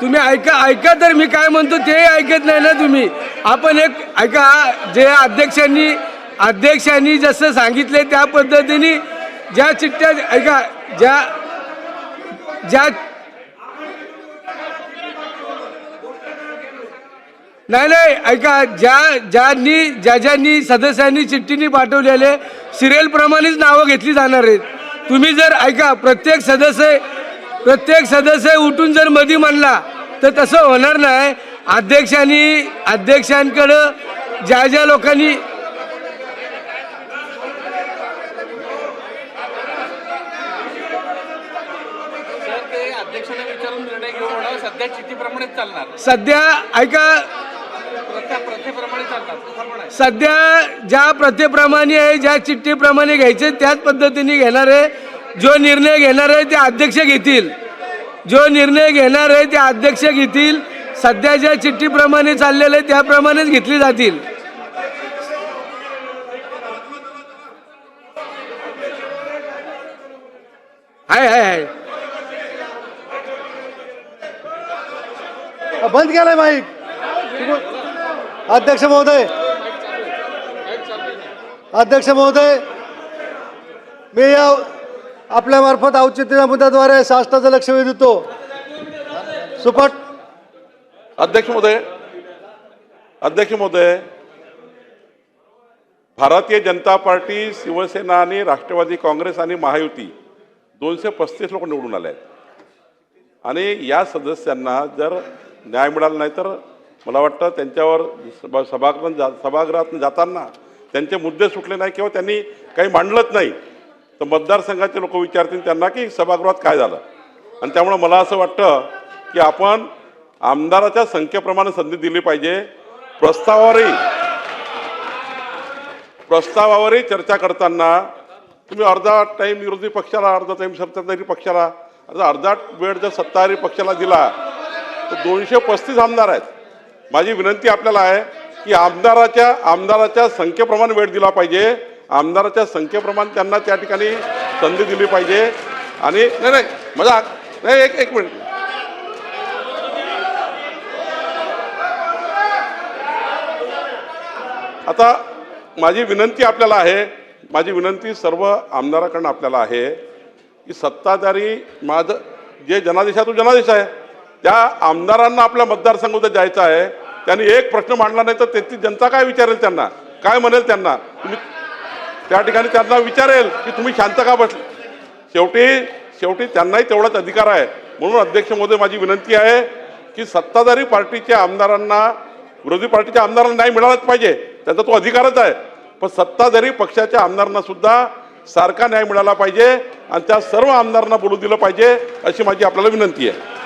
तुम्ही ऐका ऐका तर मी काय म्हणतो ते ऐकत नाही ना तुम्ही. आपण एक ऐका जे अध्यक्षांनी अध्यक्षांनी जसं सांगितले त्या पद्धतीने ज्या चिठ्ठ्या ऐका ज्या ज्या नाही नाही ऐका ज्या ज्यांनी ज्या ज्यांनी सदस्यांनी चिठ्ठीनी पाठवलेले सिरियलप्रमाणेच नावं घेतली जाणार आहेत. तुम्ही जर ऐका प्रत्येक सदस्य प्रत्येक सदस्य उठून जर मधी म्हणला तर तसं होणार नाही. अध्यक्षांनी अध्यक्षांकडं ज्या ज्या लोकांनी सध्या ऐका. सध्या ज्या प्रथेप्रमाणे आहे ज्या चिठ्ठीप्रमाणे घ्यायचे त्याच पद्धतीने घेणार आहे. जो निर्णय घेणार आहे ते अध्यक्ष घेतील. जो निर्णय घेणार आहे ते अध्यक्ष घेतील. सध्या ज्या चिठ्ठीप्रमाणे चाललेलं आहे त्याप्रमाणेच घेतली जातील. हाय हाय हाय. बंद केलाय माईक. अध्यक्ष महोदय. अध्यक्ष महोदय मी या आपल्या मार्फत औचित्य मुद्द्याद्वारे शासनाचं लक्ष वेधतो. सुपट. अध्यक्ष महोदय अध्यक्ष महोदय भारतीय जनता पार्टी शिवसेना आणि राष्ट्रवादी काँग्रेस आणि महायुती दोनशे पस्तीस लोक निवडून आले आहेत. आणि या सदस्यांना जर न्याय मिळाला नाही तर मला वाटतं त्यांच्यावर सभागृहात जा सभागृहात जाताना त्यांचे मुद्दे सुटले नाही किंवा त्यांनी काही मांडलंच नाही. तर मतदारसंघाचे लोक विचारतील त्यांना की सभागृहात काय झालं? आणि त्यामुळं मला असं वाटतं की आपण आमदाराच्या संख्येप्रमाणे संधी दिली पाहिजे. प्रस्तावावरही प्रस्तावावरही चर्चा करताना तुम्ही अर्धा टाईम विरोधी पक्षाला अर्धा टाईम सत्ताधारी पक्षाला आता अर्धा वेळ जर सत्ताधारी पक्षाला दिला तर दोनशे पस्तीस आमदार आहेत. माझी विनंती आपल्याला आहे की आमदाराच्या आमदाराच्या संख्येप्रमाणे वेळ दिला पाहिजे. आमदाराच्या संख्येप्रमाणे त्यांना त्या ठिकाणी संधी दिली पाहिजे. आणि नाही नाही मजा नाही एक एक मिनिट. आता माझी विनंती आपल्याला आहे माझी विनंती सर्व आमदाराकडनं आपल्याला आहे की सत्ताधारी माझं जे जनादेश आहे तो जनादेश आहे. त्या आमदारांना आपल्या मतदारसंघात जायचं आहे. त्यांनी एक प्रश्न मांडला नाही तर त्याची जनता काय विचारेल त्यांना? काय म्हणेल त्यांना? तुम्ही त्या ठिकाणी त्यांना विचारेल की तुम्ही शांत का बसले? शेवटी शेवटी त्यांनाही तेवढाच अधिकार आहे. म्हणून अध्यक्ष महोदय माझी विनंती आहे की सत्ताधारी पार्टीच्या आमदारांना विरोधी पार्टीच्या आमदारांना नाही मिळालाच पाहिजे. त्यांचा तो अधिकारच आहे. पण सत्ताधारी पक्षाच्या आमदारांना सुद्धा सारखा न्याय मिळाला पाहिजे आणि त्या सर्व आमदारांना बोलू दिलं पाहिजे अशी माझी आपल्याला विनंती आहे.